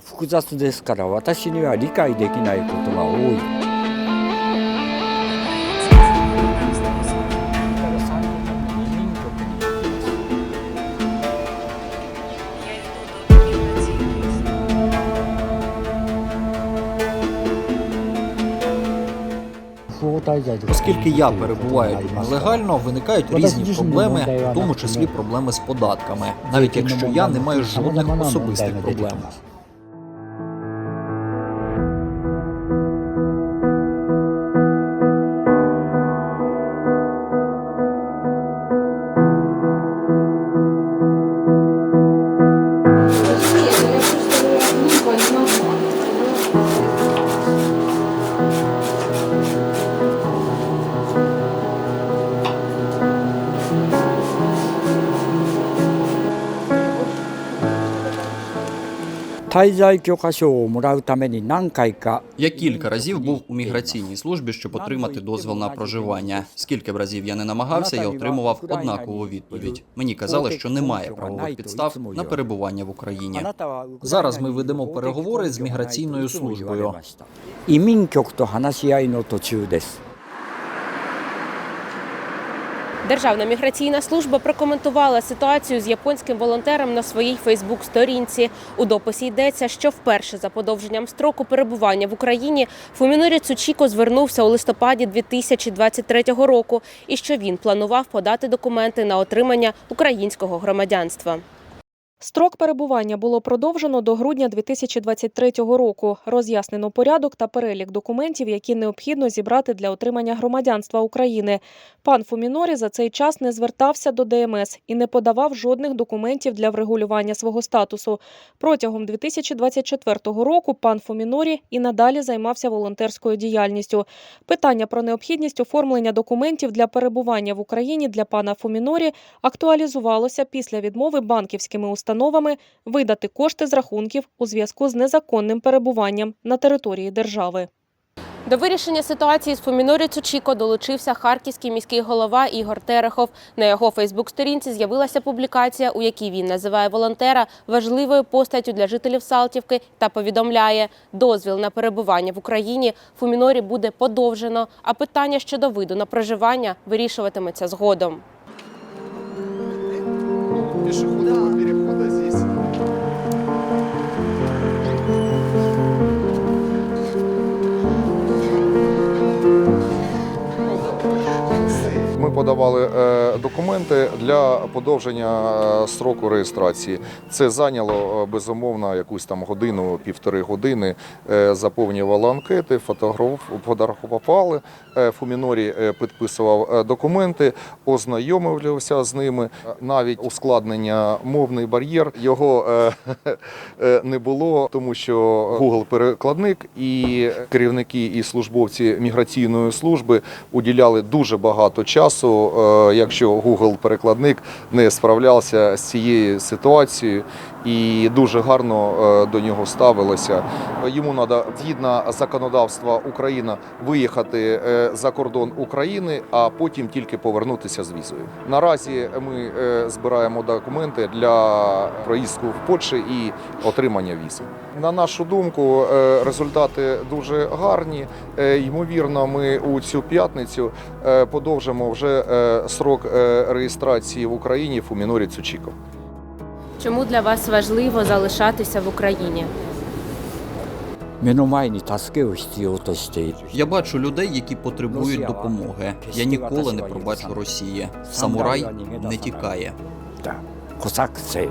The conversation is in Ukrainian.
複雑ですから私には理解できないことが多い。Оскільки я перебуваю тут нелегально, виникають різні проблеми, в тому числі проблеми з податками, навіть якщо я не маю жодних особистих проблем. Я кілька разів був у міграційній службі, щоб отримати дозвіл на проживання. Скільки б разів я не намагався, я отримував однакову відповідь. Мені казали, що немає правових підстав на перебування в Україні. Зараз ми ведемо переговори з міграційною службою. Державна міграційна служба прокоментувала ситуацію з японським волонтером на своїй Фейсбук-сторінці. У дописі йдеться, що вперше за подовженням строку перебування в Україні Фумінорі Цучіко звернувся у листопаді 2023 року і що він планував подати документи на отримання українського громадянства. Строк перебування було продовжено до грудня 2023 року. Роз'яснено порядок та перелік документів, які необхідно зібрати для отримання громадянства України. Пан Фумінорі за цей час не звертався до ДМС і не подавав жодних документів для врегулювання свого статусу. Протягом 2024 року пан Фумінорі і надалі займався волонтерською діяльністю. Питання про необхідність оформлення документів для перебування в Україні для пана Фумінорі актуалізувалося після відмови банківськими установами видати кошти з рахунків у зв'язку з незаконним перебуванням на території держави. До вирішення ситуації з Фумінорі Цучіко долучився харківський міський голова Ігор Терехов. На його Фейсбук-сторінці з'явилася публікація, у якій він називає волонтера важливою постаттю для жителів Салтівки та повідомляє, дозвіл на перебування в Україні Фумінорі буде подовжено, а питання щодо виду на проживання вирішуватиметься згодом. Ми подавали е, документи для подовження е, строку реєстрації. Це зайняло е, безумовно якусь там годину, півтори години. Е, Заповнювали анкети, фотограф- фотографували. Фумінорі підписував документи, ознайомився з ними. Навіть ускладнення мовний бар'єр його не було, тому що Google перекладник і керівники і службовці міграційної служби уділяли дуже багато часу, е, якщо Google перекладник не справлявся з цією ситуацією і дуже гарно е, до нього ставилося. Йому треба згідно законодавства України виїхати е, за кордон України, а потім тільки повернутися з візою. Наразі ми е, збираємо документи для проїзду в Польщі і отримання візи. На нашу думку, результати дуже гарні. Ймовірно, ми у цю п'ятницю подовжимо вже срок реєстрації в Україні Фумінорі Цучіко. Чому для вас важливо залишатися в Україні? Я бачу людей, які потребують допомоги. Я ніколи не пробачу Росії. Самурай не тікає. Козак це.